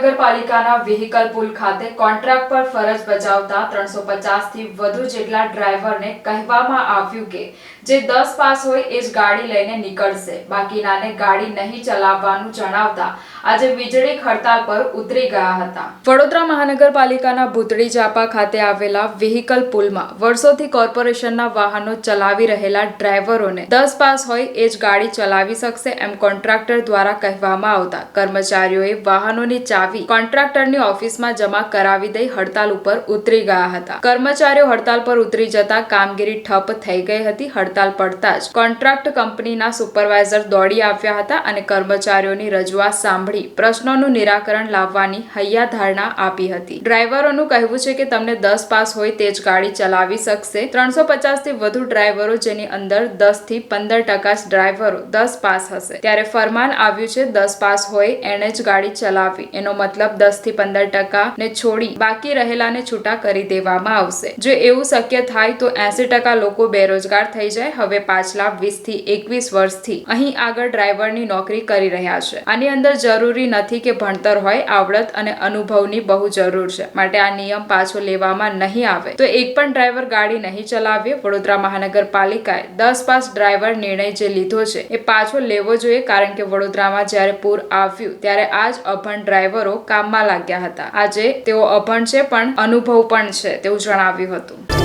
મહાનગરપાલિકાના વ્હીકલ પુલ ખાતે કોન્ટ્રાક્ટ પર ફરજ બજાવતા ત્રણસો થી વધુ જેટલા ડ્રાઈવરને કહેવામાં આવ્યું કે જે દસ પાસ હોય એ જ ગાડી લઈને નીકળશે. બાકીનાને ગાડી નહીં ચલાવવાનું જણાવતા આજે વીજળી હડતાલ પર ઉતરી ગયા હતા. વડોદરા મહાનગરપાલિકાના ભૂતળી જાપા ખાતે આવેલા વ્હીકલ પુલમાં વર્ષોથી કોર્પોરેશનના વાહનો ચલાવી રહેલા ડ્રાઈવરોને દસ પાસ હોય એ જ ગાડી ચલાવી શકશે એમ કોન્ટ્રાક્ટર દ્વારા કહેવામાં આવતા. કર્મચારીઓએ વાહનોની ચાવી કોન્ટ્રાક્ટરની ઓફિસમાં જમા કરાવી દઈ હડતાલ ઉપર ઉતરી ગયા હતા. કર્મચારીઓ હડતાલ પર ઉતરી જતા કામગીરી ઠપ થઈ ગઈ હતી. હડતાલ પડતા જ કોન્ટ્રાક્ટ કંપનીના સુપરવાઇઝર દોડી આવ્યા હતા અને કર્મચારીઓની રજૂઆત સાંભળી પ્રશ્નોનું નિરાકરણ લાવવાની હૈયાધારણા આપી હતી. ડ્રાઈવરોનું કહેવું છે કે તમને દસ પાસ હોય તે જ ગાડી ચલાવી શકશે. ત્રણસો થી વધુ ડ્રાઈવરો જેની અંદર દસથી પંદર ટકા ડ્રાઈવરો દસ પાસ હશે. ત્યારે ફરમાન આવ્યું છે, દસ પાસ હોય એણે જ ગાડી ચલાવવી એનો મતલબ દસથી પંદર ટકા ને છોડી બાકી રહેલાને છૂટા કરી દેવામાં આવશે. જો એવું શક્ય થાય તો એસી ટકા લોકો બેરોજગાર થઈ જાય, હવે પાછલા વીસથી એકવીસ વર્ષથી અહીં આગળ ડ્રાઈવરની નોકરી કરી રહ્યા છે. આની અંદર જરૂરી નથી કે ભણતર હોય, આવડત અને અનુભવની બહુ જરૂર છે. માટે આ નિયમ પાછો લેવામાં નહીં આવે. તો એક પણ ડ્રાઈવર ગાડી નહીં ચલાવે, વડોદરા મહાનગરપાલિકાએ દસ પાસ ડ્રાઈવર નિર્ણય જે લીધો છે, એ પાછો લેવો જોઈએ. કારણ કે વડોદરામાં જ્યારે પૂર આવ્યું, ત્યારે આ જ અભણ ડ્રાઈવરો કામમાં લાગ્યા હતા. આજે તેઓ અભણ છે પણ અનુભવ પણ છે તેવું જણાવ્યું હતું.